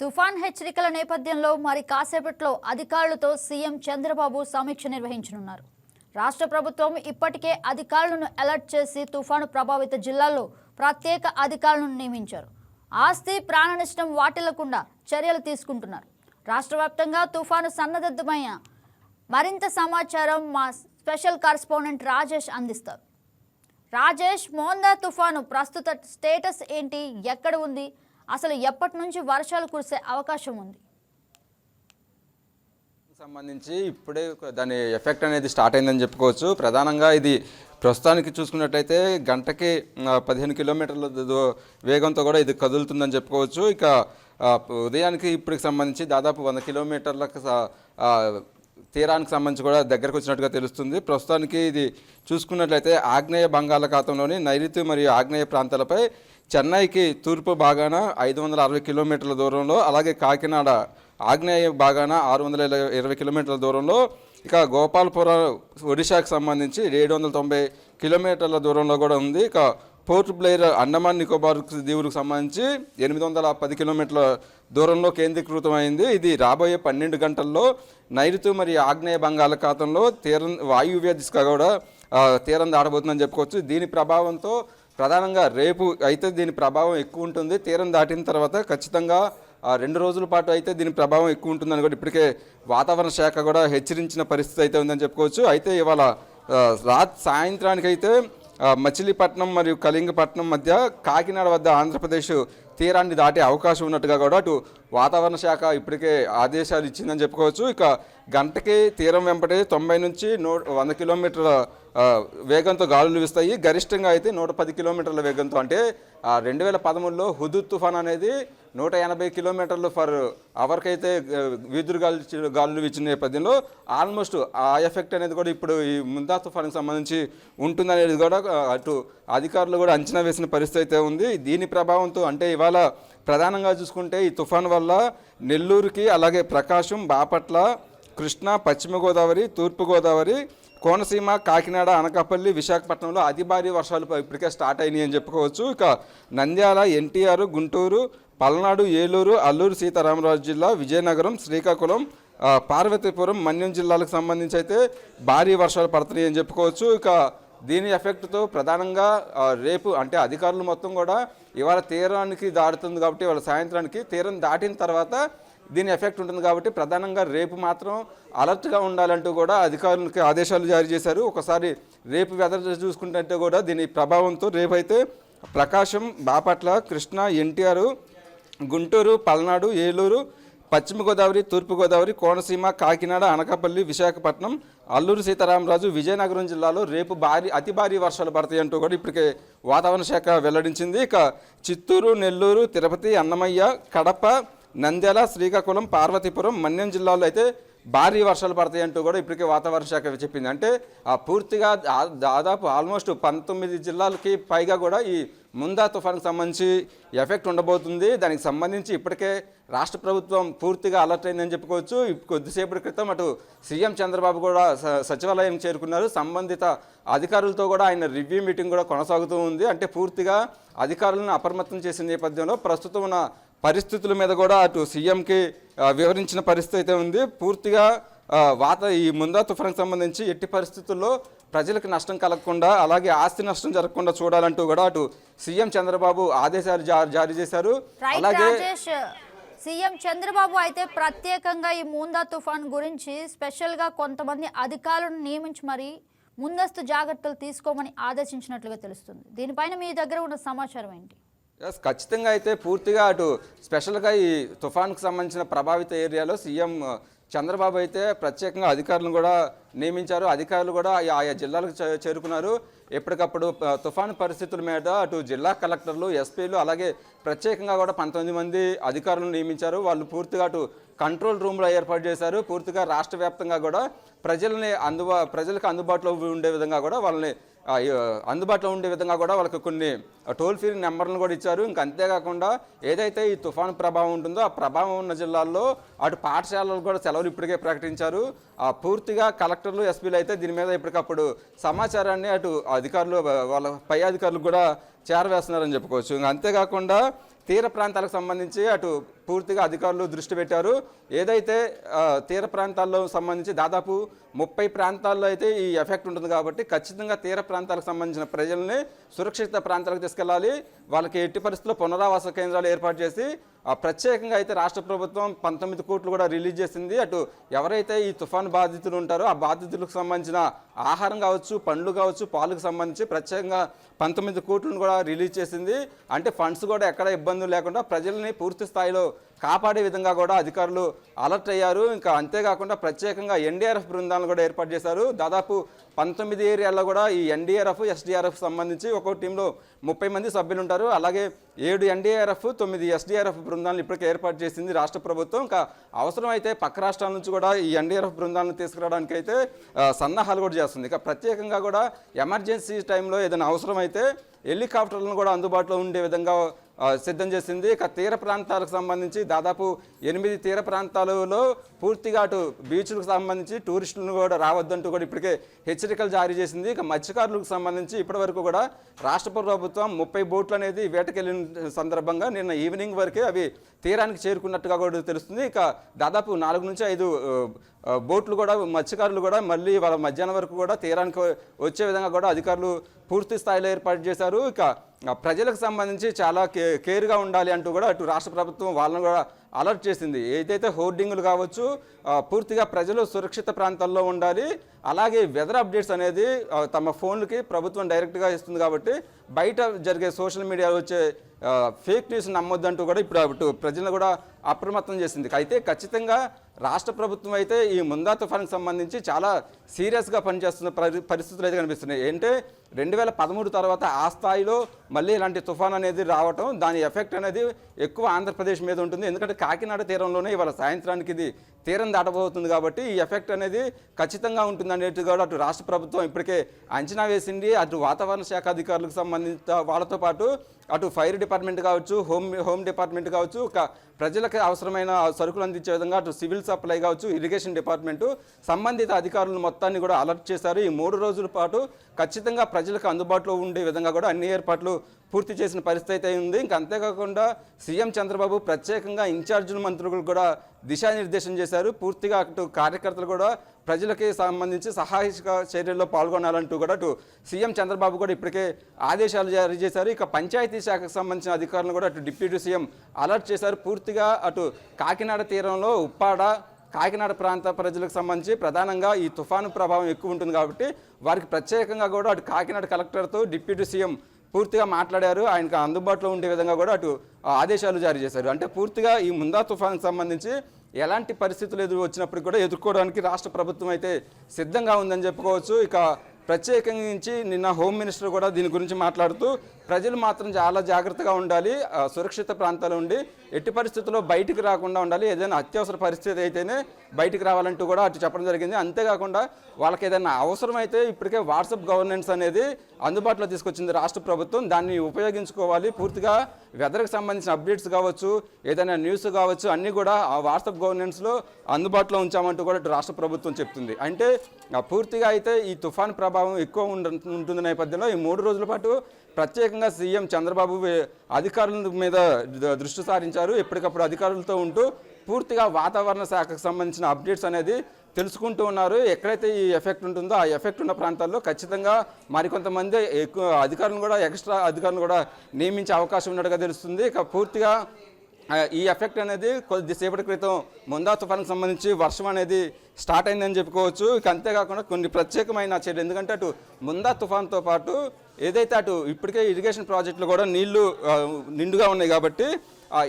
తుఫాన్ హెచ్చరికల నేపథ్యంలో మరి కాసేపట్లో అధికారులతో సీఎం చంద్రబాబు సమీక్ష నిర్వహించనున్నారు. రాష్ట్ర ప్రభుత్వం ఇప్పటికే అధికారులను అలర్ట్ చేసి తుఫాను ప్రభావిత జిల్లాల్లో ప్రత్యేక అధికారులను నియమించారు. ఆస్తి ప్రాణ నష్టం వాటిల్లకుండా చర్యలు తీసుకుంటున్నారు. రాష్ట్ర వ్యాప్తంగా తుఫాను సన్నద్ధమైన మరింత సమాచారం మా స్పెషల్ కరస్పాండెంట్ రాజేష్ అందిస్తారు. రాజేష్ మోందా తుఫాను ప్రస్తుత స్టేటస్ ఏంటి? ఎక్కడ ఉంది? అసలు ఎప్పటి నుంచి వర్షాలు కురిసే అవకాశం ఉంది? సంబంధించి ఇప్పుడే ఒక దాని ఎఫెక్ట్ అనేది స్టార్ట్ అయిందని చెప్పుకోవచ్చు. ప్రధానంగా ఇది ప్రస్తుతానికి చూసుకున్నట్లయితే గంటకి పదిహేను కిలోమీటర్ల వేగంతో కూడా ఇది కదులుతుందని చెప్పుకోవచ్చు. ఇక ఉదయానికి ఇప్పటికి సంబంధించి దాదాపు వంద కిలోమీటర్లకు తీరానికి సంబంధించి కూడా దగ్గరకు వచ్చినట్టుగా తెలుస్తుంది. ప్రస్తుతానికి ఇది చూసుకున్నట్లయితే ఆగ్నేయ బంగాళాఖాతంలోని నైరుతి మరియు ఆగ్నేయ ప్రాంతాలపై చెన్నైకి తూర్పు భాగాన ఐదు వందల అరవై కిలోమీటర్ల దూరంలో అలాగే కాకినాడ ఆగ్నేయ భాగాన ఆరు వందల ఇరవై- కిలోమీటర్ల దూరంలో ఇక గోపాల్పురం ఒడిశాకు సంబంధించి ఏడు వందల తొంభై కిలోమీటర్ల దూరంలో కూడా ఉంది. ఇక పోర్ట్ బ్లెయిర్ అండమాన్ నికోబార్ దీవులకు సంబంధించి ఎనిమిది వందల పది కిలోమీటర్ల దూరంలో కేంద్రీకృతమైంది. ఇది రాబోయే పన్నెండు గంటల్లో నైరుతి మరియు ఆగ్నేయ బంగాళాఖాతంలో తీరం వాయువ్య దిశగా కూడా తీరం దాడబోతుందని చెప్పుకోవచ్చు. దీని ప్రభావంతో ప్రధానంగా రేపు అయితే దీని ప్రభావం ఎక్కువ ఉంటుంది. తీరం దాటిన తర్వాత ఖచ్చితంగా రెండు రోజుల పాటు అయితే దీని ప్రభావం ఎక్కువ ఉంటుందని కూడా ఇప్పటికే వాతావరణ శాఖ కూడా హెచ్చరించిన పరిస్థితి అయితే ఉందని చెప్పుకోవచ్చు. అయితే ఇవాళ రాత్రి సాయంత్రానికైతే సాయంత్రానికి అయితే మచిలీపట్నం మరియు కళింగపట్నం మధ్య కాకినాడ వద్ద ఆంధ్రప్రదేశ్ తీరాన్ని దాటే అవకాశం ఉన్నట్టుగా కూడా అటు వాతావరణ శాఖ ఇప్పటికే ఆదేశాలు ఇచ్చిందని చెప్పుకోవచ్చు. ఇక గంటకి తీరం వెంబడి తొంభై నుంచి నూ వంద కిలోమీటర్ల వేగంతో గాలులు వీస్తాయి. గరిష్టంగా అయితే నూట పది కిలోమీటర్ల వేగంతో అంటే రెండు వేల పదమూడులో హుదూద్ తుఫాన్ అనేది నూట ఎనభై కిలోమీటర్లు ఫర్ అవర్కి అయితే విద్యుత్ గాలు గాలులు వీచిన నేపథ్యంలో ఆల్మోస్ట్ ఆ ఎఫెక్ట్ అనేది కూడా ఇప్పుడు ఈ ముందా తుఫానికి సంబంధించి ఉంటుందనేది కూడా అటు అధికారులు కూడా అంచనా వేసిన పరిస్థితి అయితే ఉంది. దీని ప్రభావంతో అంటే ఇవాళ ప్రధానంగా చూసుకుంటే ఈ తుఫాన్ వల్ల నెల్లూరుకి అలాగే ప్రకాశం బాపట్ల కృష్ణా పశ్చిమ గోదావరి తూర్పు గోదావరి కోనసీమ కాకినాడ అనకాపల్లి విశాఖపట్నంలో అతి భారీ వర్షాలు ఇప్పటికే స్టార్ట్ అయినాయి అని చెప్పుకోవచ్చు. ఇక నంద్యాల ఎన్టీఆర్ గుంటూరు పల్నాడు ఏలూరు అల్లూరు సీతారామరాజు జిల్లా విజయనగరం శ్రీకాకుళం పార్వతీపురం మన్యం జిల్లాలకు సంబంధించి అయితే భారీ వర్షాలు పడుతున్నాయి అని చెప్పుకోవచ్చు. ఇక దీని ఎఫెక్ట్తో ప్రధానంగా రేపు అంటే అధికారులు మొత్తం కూడా ఇవాళ తీరానికి దాటుతుంది కాబట్టి ఇవాళ సాయంత్రానికి తీరం దాటిన తర్వాత దీని ఎఫెక్ట్ ఉంటుంది కాబట్టి ప్రధానంగా రేపు మాత్రం అలర్ట్గా ఉండాలంటూ కూడా అధికారులకి ఆదేశాలు జారీ చేశారు. ఒకసారి రేపు వెదర్ చూసుకుంటే కూడా దీని ప్రభావంతో రేపైతే ప్రకాశం బాపట్ల కృష్ణ ఎన్టీఆర్ గుంటూరు పల్నాడు ఏలూరు పశ్చిమ గోదావరి తూర్పు గోదావరి కోనసీమ కాకినాడ అనకాపల్లి విశాఖపట్నం అల్లూరు సీతారామరాజు విజయనగరం జిల్లాలో రేపు భారీ అతి భారీ వర్షాలు పడతాయి అంటూ కూడా ఇప్పటికే వాతావరణ శాఖ వెల్లడించింది. ఇక చిత్తూరు నెల్లూరు తిరుపతి అన్నమయ్య కడప నంద్యాల శ్రీకాకుళం పార్వతీపురం మన్యం జిల్లాలో అయితే భారీ వర్షాలు పడతాయంటూ కూడా ఇప్పటికే వాతావరణ శాఖ చెప్పింది. అంటే ఆ పూర్తిగా దాదాపు ఆల్మోస్ట్ పంతొమ్మిది జిల్లాలకి పైగా కూడా ఈ ముందా తుఫాన్కి సంబంధించి ఎఫెక్ట్ ఉండబోతుంది. దానికి సంబంధించి ఇప్పటికే రాష్ట్ర ప్రభుత్వం పూర్తిగా అలర్ట్ అయిందని చెప్పుకోవచ్చు. కొద్దిసేపటి క్రితం అటు సీఎం చంద్రబాబు కూడా స- సచివాలయం చేరుకున్నారు. సంబంధిత అధికారులతో కూడా ఆయన రివ్యూ మీటింగ్ కూడా కొనసాగుతూ ఉంది. అంటే పూర్తిగా అధికారులను అప్రమత్తం చేసిన నేపథ్యంలో ప్రస్తుతం ఉన్న పరిస్థితుల మీద కూడా అటు సీఎంకి వివరించిన పరిస్థితి అయితే ఉంది. పూర్తిగా వాత ఈ ముందా తుఫాన్కి సంబంధించి ఎట్టి పరిస్థితుల్లో ప్రజలకు నష్టం కలగకుండా అలాగే ఆస్తి నష్టం జరగకుండా చూడాలంటూ కూడా అటు సీఎం చంద్రబాబు ఆదేశాలు జారీ చేశారు. అలాగే సీఎం చంద్రబాబు అయితే ప్రత్యేకంగా ఈ ముందా తుఫాన్ గురించి స్పెషల్గా కొంతమంది అధికారులను నియమించి మరి ముందస్తు జాగ్రత్తలు తీసుకోమని ఆదేశించినట్లుగా తెలుస్తుంది. దీనిపైన మీ దగ్గర ఉన్న సమాచారం ఏంటి? ఎస్ ఖచ్చితంగా అయితే పూర్తిగా అటు స్పెషల్గా ఈ తుఫాన్కు సంబంధించిన ప్రభావిత ఏరియాలో సీఎం చంద్రబాబు అయితే ప్రత్యేకంగా అధికారులను కూడా నియమించారు. అధికారులు కూడా ఆయా- ఆయా జిల్లాలకు చే- చేరుకున్నారు. ఎప్పటికప్పుడు తుఫాను పరిస్థితుల మీద అటు జిల్లా కలెక్టర్లు ఎస్పీలు అలాగే ప్రత్యేకంగా కూడా పంతొమ్మిది మంది అధికారులను నియమించారు. వాళ్ళు పూర్తిగా అటు కంట్రోల్ రూమ్లో ఏర్పాటు చేశారు. పూర్తిగా రాష్ట్ర వ్యాప్తంగా కూడా ప్రజల్ని అందుబా ప్రజలకు అందుబాటులో ఉండే విధంగా కూడా వాళ్ళని అందుబాటులో ఉండే విధంగా కూడా వాళ్ళకి కొన్ని టోల్ ఫ్రీ నెంబర్లను కూడా ఇచ్చారు. ఇంక అంతేకాకుండా ఏదైతే ఈ తుఫాను ప్రభావం ఉంటుందో ఆ ప్రభావం ఉన్న జిల్లాల్లో అటు పాఠశాలలు కూడా సెలవులు ఇప్పటికే ప్రకటించారు. ఆ పూర్తిగా కలెక్టర్లు ఎస్పీలు అయితే దీని మీద ఇప్పటికప్పుడు సమాచారాన్ని అటు అధికారులు వాళ్ళ పై అధికారులు కూడా చేరవేస్తున్నారని చెప్పుకోవచ్చు. ఇంకా అంతేకాకుండా తీర ప్రాంతాలకు సంబంధించి అటు పూర్తిగా అధికారులు దృష్టి పెట్టారు. ఏదైతే తీర ప్రాంతాల్లో సంబంధించి దాదాపు ముప్పై ప్రాంతాల్లో అయితే ఈ ఎఫెక్ట్ ఉంటుంది కాబట్టి ఖచ్చితంగా తీర ప్రాంతాలకు సంబంధించిన ప్రజల్ని సురక్షిత ప్రాంతాలకు తీసుకెళ్ళాలి. వాళ్ళకి ఎట్టి పరిస్థితుల్లో పునరావాస కేంద్రాలు ఏర్పాటు చేసి ఆ ప్రత్యేకంగా అయితే రాష్ట్ర ప్రభుత్వం పంతొమ్మిది కోట్లు కూడా రిలీజ్ చేసింది. అటు ఎవరైతే ఈ తుఫాను బాధితులు ఉంటారో ఆ బాధితులకు సంబంధించిన ఆహారం కావచ్చు పండ్లు కావచ్చు పాలకు సంబంధించి ప్రత్యేకంగా పంతొమ్మిది కోట్లను కూడా రిలీజ్ చేసింది. అంటే ఫండ్స్ కూడా ఎక్కడ ఇబ్బందులు లేకుండా ప్రజల్ని పూర్తి స్థాయిలో కాపాడే విధంగా కూడా అధికారులు అలర్ట్ అయ్యారు. ఇంకా అంతేకాకుండా ప్రత్యేకంగా ఎన్డీఆర్ఎఫ్ బృందాలను కూడా ఏర్పాటు చేశారు. దాదాపు పంతొమ్మిది ఏరియాల్లో కూడా ఈ ఎన్డీఆర్ఎఫ్ ఎస్డీఆర్ఎఫ్ సంబంధించి ఒక్కో టీంలో ముప్పై మంది సభ్యులు ఉంటారు. అలాగే ఏడు ఎన్డీఆర్ఎఫ్ తొమ్మిది ఎస్డీఆర్ఎఫ్ బృందాలను ఇప్పటికే ఏర్పాటు చేసింది రాష్ట్ర ప్రభుత్వం. ఇంకా అవసరమైతే పక్క రాష్ట్రాల నుంచి కూడా ఈ ఎన్డీఆర్ఎఫ్ బృందాలను తీసుకురావడానికి అయితే సన్నాహాలు కూడా చేస్తుంది. ఇక ప్రత్యేకంగా కూడా ఎమర్జెన్సీ టైంలో ఏదైనా అవసరమైతే హెలికాప్టర్లను కూడా అందుబాటులో ఉండే విధంగా సిద్ధం చేసింది. ఇక తీర ప్రాంతాలకు సంబంధించి దాదాపు ఎనిమిది తీర ప్రాంతాలలో పూర్తిగా అటు బీచ్లకు సంబంధించి టూరిస్టులను కూడా రావద్దంటూ కూడా ఇప్పటికే హెచ్చరికలు జారీ చేసింది. ఇక మత్స్యకారులకు సంబంధించి ఇప్పటివరకు కూడా రాష్ట్ర ప్రభుత్వం ముప్పై బోట్లు అనేది వేటకెళ్ళిన సందర్భంగా నిన్న ఈవినింగ్ వరకే అవి తీరానికి చేరుకున్నట్టుగా కూడా తెలుస్తుంది. ఇక దాదాపు నాలుగు నుంచి ఐదు బోట్లు కూడా మత్స్యకారులు కూడా మళ్ళీ వాళ్ళ మధ్యాహ్నం వరకు కూడా తీరానికి వచ్చే విధంగా కూడా అధికారులు పూర్తి స్థాయిలో ఏర్పాటు చేశారు. ఇక ప్రజలకు సంబంధించి చాలా కే కేర్గా ఉండాలి అంటూ కూడా అటు రాష్ట్ర ప్రభుత్వం వాళ్ళని కూడా అలర్ట్ చేసింది. ఏదైతే హోర్డింగులు కావచ్చు పూర్తిగా ప్రజలు సురక్షిత ప్రాంతాల్లో ఉండాలి. అలాగే వెదర్ అప్డేట్స్ అనేది తమ ఫోన్లకి ప్రభుత్వం డైరెక్ట్గా ఇస్తుంది కాబట్టి బయట జరిగే సోషల్ మీడియాలో వచ్చే ఫేక్ న్యూస్ నమ్మొద్దంటూ కూడా ఇప్పుడు అటు ప్రజలను కూడా అప్రమత్తం చేసింది. అయితే ఖచ్చితంగా రాష్ట్ర ప్రభుత్వం అయితే ఈ ముందా తుఫాన్కి సంబంధించి చాలా సీరియస్గా పనిచేస్తున్న పరి పరిస్థితులు అయితే కనిపిస్తున్నాయి. ఏంటంటే రెండు వేల పదమూడు తర్వాత ఆ స్థాయిలో మళ్ళీ ఇలాంటి తుఫాన్ అనేది రావటం దాని ఎఫెక్ట్ అనేది ఎక్కువ ఆంధ్రప్రదేశ్ మీద ఉంటుంది. ఎందుకంటే కాకినాడ తీరంలోనే ఇవాళ సాయంత్రానికి ఇది తీరం దాటబోతుంది కాబట్టి ఈ ఎఫెక్ట్ అనేది ఖచ్చితంగా ఉంటుంది అనేట్టుగా కూడా అటు రాష్ట్ర ప్రభుత్వం ఇప్పటికే అంచనా వేసింది. అటు వాతావరణ శాఖ అధికారులకు సంబంధించి సంబంధిత వాళ్ళతో పాటు అటు ఫైర్ డిపార్ట్మెంట్ కావచ్చు హోమ్ హోమ్ డిపార్ట్మెంట్ కావచ్చు ఒక ప్రజలకు అవసరమైన సరుకులు అందించే విధంగా అటు సివిల్ సప్లై కావచ్చు ఇరిగేషన్ డిపార్ట్మెంటు సంబంధిత అధికారులను మొత్తాన్ని కూడా అలర్ట్ చేశారు. ఈ మూడు రోజుల పాటు ఖచ్చితంగా ప్రజలకు అందుబాటులో ఉండే విధంగా కూడా అన్ని ఏర్పాట్లు పూర్తి చేసిన పరిస్థితి అయితే ఉంది. ఇంకా అంతేకాకుండా సీఎం చంద్రబాబు ప్రత్యేకంగా ఇన్ఛార్జీల మంత్రులు కూడా దిశానిర్దేశం చేశారు. పూర్తిగా అటు కార్యకర్తలు కూడా ప్రజలకి సంబంధించి సహాయక చర్యల్లో పాల్గొనాలంటూ కూడా అటు సీఎం చంద్రబాబు కూడా ఇప్పటికే ఆదేశాలు జారీ చేశారు. ఇక పంచాయతీ శాఖకు సంబంధించిన అధికారులను కూడా అటు డిప్యూటీ సీఎం అలర్ట్ చేశారు. పూర్తిగా అటు కాకినాడ తీరంలో ఉప్పాడ కాకినాడ ప్రాంత ప్రజలకు సంబంధించి ప్రధానంగా ఈ తుఫాను ప్రభావం ఎక్కువ ఉంటుంది కాబట్టి వారికి ప్రత్యేకంగా కూడా అటు కాకినాడ కలెక్టర్తో డిప్యూటీ సీఎం పూర్తిగా మాట్లాడారు. ఆయనకు అందుబాటులో ఉండే విధంగా కూడా అటు ఆదేశాలు జారీ చేశారు. అంటే పూర్తిగా ఈ ముందా తుఫాన్కి సంబంధించి ఎలాంటి పరిస్థితులు ఎదురు వచ్చినప్పుడు కూడా ఎదుర్కోవడానికి రాష్ట్ర ప్రభుత్వం అయితే సిద్ధంగా ఉందని చెప్పుకోవచ్చు. ఇక ప్రత్యేకించి నిన్న హోమ్ మినిస్టర్ కూడా దీని గురించి మాట్లాడుతూ ప్రజలు మాత్రం చాలా జాగ్రత్తగా ఉండాలి సురక్షిత ప్రాంతాలు ఉండి ఎట్టి పరిస్థితుల్లో బయటికి రాకుండా ఉండాలి. ఏదైనా అత్యవసర పరిస్థితి అయితేనే బయటికి రావాలంటూ కూడా అటు చెప్పడం జరిగింది. అంతేకాకుండా వాళ్ళకి ఏదైనా అవసరమైతే ఇప్పటికే వాట్సాప్ గవర్నెన్స్ అనేది అందుబాటులో తీసుకొచ్చింది రాష్ట్ర ప్రభుత్వం. దాన్ని ఉపయోగించుకోవాలి. పూర్తిగా వెదర్కి సంబంధించిన అప్డేట్స్ కావచ్చు ఏదైనా న్యూస్ కావచ్చు అన్నీ కూడా ఆ వాట్సాప్ గవర్నెన్స్లో అందుబాటులో ఉంచామంటూ కూడా ఇటు రాష్ట్ర ప్రభుత్వం చెప్తుంది. అంటే ఆ, పూర్తిగా అయితే ఈ తుఫాన్ ప్రభావం ఎక్కువ ఉంటుంది నేపథ్యంలో ఈ మూడు రోజుల పాటు ప్రత్యేకంగా సీఎం చంద్రబాబు అధికారుల మీద దృష్టి సారించారు. ఎప్పటికప్పుడు అధికారులతో ఉంటూ పూర్తిగా వాతావరణ శాఖకు సంబంధించిన అప్డేట్స్ అనేది తెలుసుకుంటూ ఉన్నారు. ఎక్కడైతే ఈ ఎఫెక్ట్ ఉంటుందో ఆ ఎఫెక్ట్ ఉన్న ప్రాంతాల్లో ఖచ్చితంగా మరికొంతమంది ఎక్కువ అధికారులను కూడా ఎక్స్ట్రా అధికారులను కూడా నియమించే అవకాశం ఉన్నట్టుగా తెలుస్తుంది. ఇక పూర్తిగా ఈ ఎఫెక్ట్ అనేది కొద్దిసేపటి క్రితం ముందా తుఫానికి సంబంధించి వర్షం అనేది స్టార్ట్ అయిందని చెప్పుకోవచ్చు. ఇక అంతేకాకుండా కొన్ని ప్రత్యేకమైన చర్యలు. ఎందుకంటే అటు ముందా తుఫాన్తో పాటు ఏదైతే అటు ఇప్పటికే ఇరిగేషన్ ప్రాజెక్టులు కూడా నీళ్ళు నిండుగా ఉన్నాయి కాబట్టి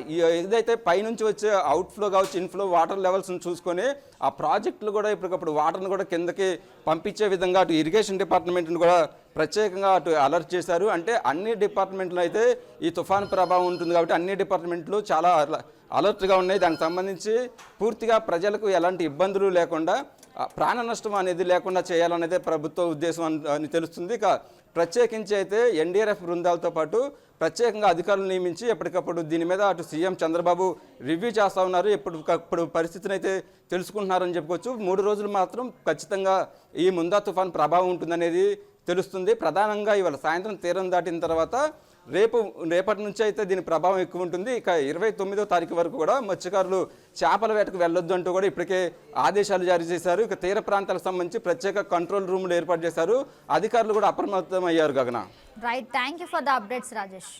ఏదైతే పైనుంచి వచ్చే అవుట్ఫ్లో కావచ్చు ఇన్ఫ్లో వాటర్ లెవెల్స్ని చూసుకొని ఆ ప్రాజెక్టులు కూడా ఇప్పటికప్పుడు వాటర్ని కూడా కిందకి పంపించే విధంగా అటు ఇరిగేషన్ డిపార్ట్మెంట్ని కూడా ప్రత్యేకంగా అటు అలర్ట్ చేశారు. అంటే అన్ని డిపార్ట్మెంట్లు అయితే ఈ తుఫాన్ ప్రభావం ఉంటుంది కాబట్టి అన్ని డిపార్ట్మెంట్లు చాలా అల- అలర్ట్గా ఉన్నాయి. దానికి సంబంధించి పూర్తిగా ప్రజలకు ఎలాంటి ఇబ్బందులు లేకుండా ప్రాణ నష్టం అనేది లేకుండా చేయాలనేదే ప్రభుత్వ ఉద్దేశం అని- అని తెలుస్తుంది. ఇక ప్రత్యేకించి అయితే ఎన్డీఆర్ఎఫ్ బృందాలతో పాటు ప్రత్యేకంగా అధికారులు నియమించి ఎప్పటికప్పుడు దీని మీద అటు సీఎం చంద్రబాబు రివ్యూ చేస్తూ ఉన్నారు. ఎప్పటికప్పుడు పరిస్థితిని అయితే తెలుసుకుంటున్నారని చెప్పుకోవచ్చు. మూడు రోజులు మాత్రం ఖచ్చితంగా ఈ ముందా తుఫాన్ ప్రభావం ఉంటుందనేది తెలుస్తుంది. ప్రధానంగా ఇవాళ సాయంత్రం తీరం దాటిన తర్వాత రేపు రేపటి నుంచి అయితే దీని ప్రభావం ఎక్కువ ఉంటుంది. ఇక ఇరవై తొమ్మిదో తారీఖు వరకు కూడా మత్స్యకారులు చేపల వేటకు వెళ్ళొద్దు అంటూ కూడా ఇప్పటికే ఆదేశాలు జారీ చేశారు. ఇక తీర ప్రాంతాలకు సంబంధించి ప్రత్యేక కంట్రోల్ రూములు ఏర్పాటు చేశారు. అధికారులు కూడా అప్రమత్తం అయ్యారు గగన. Right thank you for the updates Rajesh